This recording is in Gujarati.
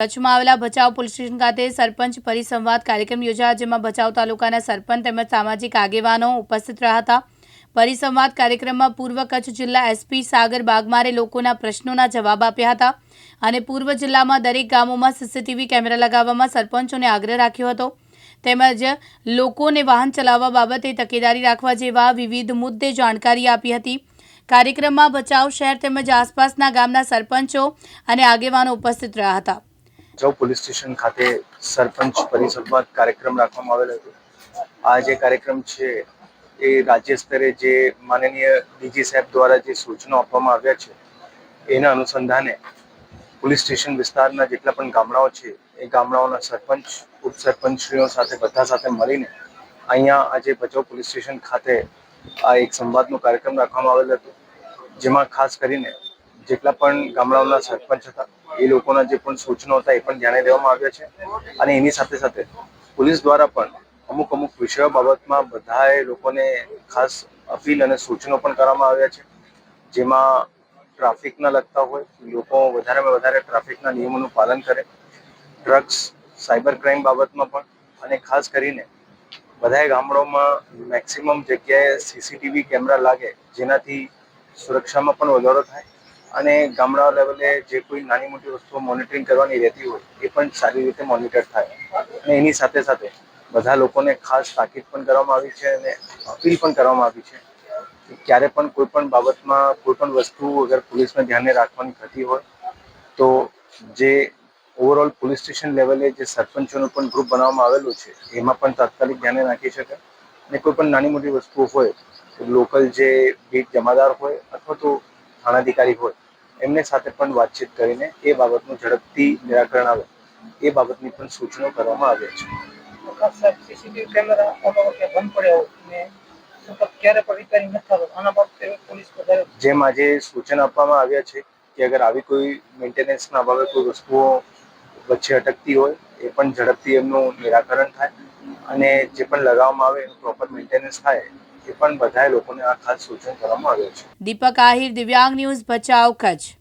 કચ્છમાં આવેલા ભચાઉ પોલીસ સ્ટેશન ખાતે સરપંચ પરિસંવાદ કાર્યક્રમ યોજાયો, જેમાં ભચાઉ તાલુકાના સરપંચ તેમજ સામાજિક આગેવાનો ઉપસ્થિત રહ્યા હતા. પરિસંવાદ કાર્યક્રમમાં પૂર્વ કચ્છ જિલ્લા એસપી સાગર બાગમારે લોકોના પ્રશ્નોના જવાબ આપ્યા હતા અને પૂર્વ જિલ્લામાં દરેક ગામોમાં સીસીટીવી કેમેરા લગાવવામાં સરપંચોને આગ્રહ રાખ્યો હતો. તેમજ લોકોને વાહન ચલાવવા બાબતે તકેદારી રાખવા જેવા વિવિધ મુદ્દે જાણકારી આપી હતી. કાર્યક્રમમાં ભચાઉ શહેર તેમજ આસપાસના ગામના સરપંચો અને આગેવાનો ઉપસ્થિત રહ્યા હતા. ભચાઉ પોલીસ સ્ટેશન ખાતે સરપંચ પરિસંવાદ કાર્યક્રમ રાખવામાં આવેલો હતો. આ જે કાર્યક્રમ છે, એ રાજ્ય સ્તરે જે માનનીય ડીજી સાહેબ દ્વારા જે સૂચનો આપવામાં આવ્યા છે, એના અનુસંધાને પોલીસ સ્ટેશન વિસ્તારના જેટલા પણ ગામડાઓ છે, એ ગામડાઓના સરપંચ, ઉપસરપંચશ્રીઓ સાથે બધા સાથે મળીને અહીંયા આજે ભચાઉ પોલીસ સ્ટેશન ખાતે આ એક સંવાદનો કાર્યક્રમ રાખવામાં આવેલો હતો, જેમાં ખાસ કરીને જેટલા પણ ગામડાઓના સરપંચ હતા એ લોકોના જે પણ સૂચનો હતા એ પણ ધ્યાને લેવામાં આવ્યા છે. અને એની સાથે સાથે પોલીસ દ્વારા પણ અમુક અમુક વિષયો બાબતમાં બધાએ લોકોને ખાસ અપીલ અને સૂચનો પણ કરવામાં આવ્યા છે. જેમાં ટ્રાફિકના લગતા હોય, લોકો વધારેમાં વધારે ટ્રાફિકના નિયમોનું પાલન કરે, ડ્રગ્સ, સાયબર ક્રાઇમ બાબતમાં પણ અને ખાસ કરીને બધાય ગામડાઓમાં મેક્સિમમ જગ્યાએ સીસીટીવી કેમેરા લાગે, જેનાથી સુરક્ષામાં પણ વધારો થાય અને ગામડા લેવલે જે કોઈ નાની મોટી વસ્તુઓ મોનિટરિંગ કરવાની રહેતી હોય, એ પણ સારી રીતે મોનિટર થાય. અને એની સાથે સાથે બધા લોકોને ખાસ તાકીદ પણ કરવામાં આવી છે અને અપીલ પણ કરવામાં આવી છે કે ક્યારે પણ કોઈ પણ બાબતમાં કોઈ પણ વસ્તુ અગર પોલીસને ધ્યાને રાખવાની થતી હોય, તો જે ઓવરઓલ પોલીસ સ્ટેશન લેવલે જે સરપંચોનું પણ ગ્રુપ બનાવવામાં આવેલું છે, એમાં પણ તાત્કાલિક ધ્યાને રાખી શકે અને કોઈ પણ નાની મોટી વસ્તુઓ હોય, તો લોકલ જે બીટ જમાદાર હોય અથવા તો થાણાધિકારી હોય એમને સાથે પણ વાતચીત કરીને એ બાબતનું ઝડપથી નિરાકરણ આવે. એ બાબતની પણ સૂચનો કરવામાં આવ્યા છે. સીસીટીવી કેમેરા બંધ પડ્યા હોય ને ક્યારે પણ રિપેરિંગ નથી થતું આના પર પોલીસ જેમ આજે સૂચન આપવામાં આવ્યા છે કે અગર આવી કોઈ મેન્ટેનન્સના અભાવે કોઈ વસ્તુઓ વચ્ચે અટકતી હોય એ પણ ઝડપથી એમનું નિરાકરણ થાય અને જે પણ લગાવવામાં આવે એનું પ્રોપર મેન્ટેનન્સ થાય એ પણ બધા લોકોને આ ખાસ સૂચન કરવામાં આવ્યું છે. દીપક આહિર, દિવ્યાંગ ન્યૂઝ ભચાઉ, કચ્છ.